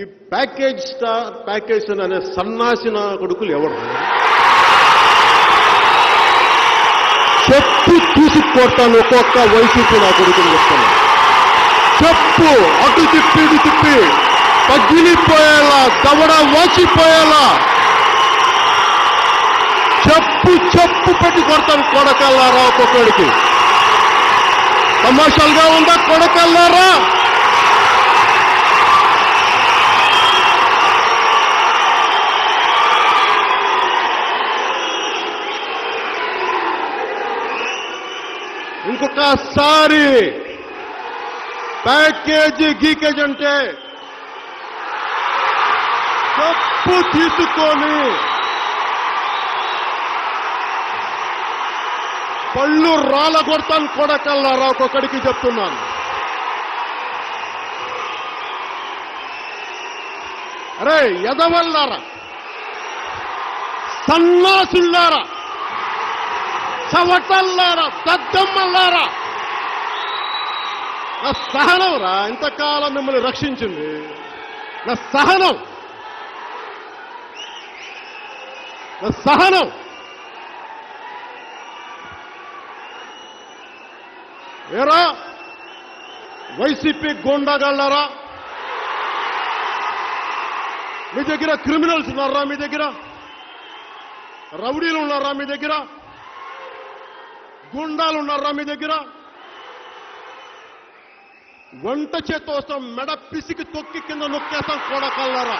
ఈ package star package అనే సన్నాసిన కొడుకులు ఎవరు? చెప్పు తీసుకొడతాను ఒక్కొక్క వైసీపీ నా కొడుకుని చెప్తాను. చెప్పు అటు తిప్పి ఇటు తిప్పి. పగిలిపోయేలా దవడ వాచిపోయేలా. చెప్పు చెప్పు పెట్టి కొడతాను కొడకల్లారా ఒక్కొక్కడికి. తమాషాలుగా ఉందా కొడకల్లారా? ఇంకొకసారి ప్యాకేజీ గీకేజ్ అంటే తప్పు తీసుకొని పళ్ళు రాళ్ళ కొడతాను కొడకల్లారా ఒక్కొక్కడికి చెప్తున్నాను. అరే ఎదవల్లారా సన్నాసుల్లారా చవటల్లారా దద్దమ్మల్లారా నా సహనం రా ఇంతకాలం మిమ్మల్ని రక్షించింది. నా సహనం. నా సహనం. ఏరా వైసీపీ గోండాగాళ్ళారా? మీ దగ్గర క్రిమినల్స్ ఉన్నారా మీ దగ్గర? రౌడీలు ఉన్నారా మీ దగ్గర? గుండాలు ఉన్నారా మీ దగ్గర? వంట చేత్తో వస్తాం మెడ పిసికి తొక్కి కింద నొక్కేస్తాం కూడా కొడకల్లారా.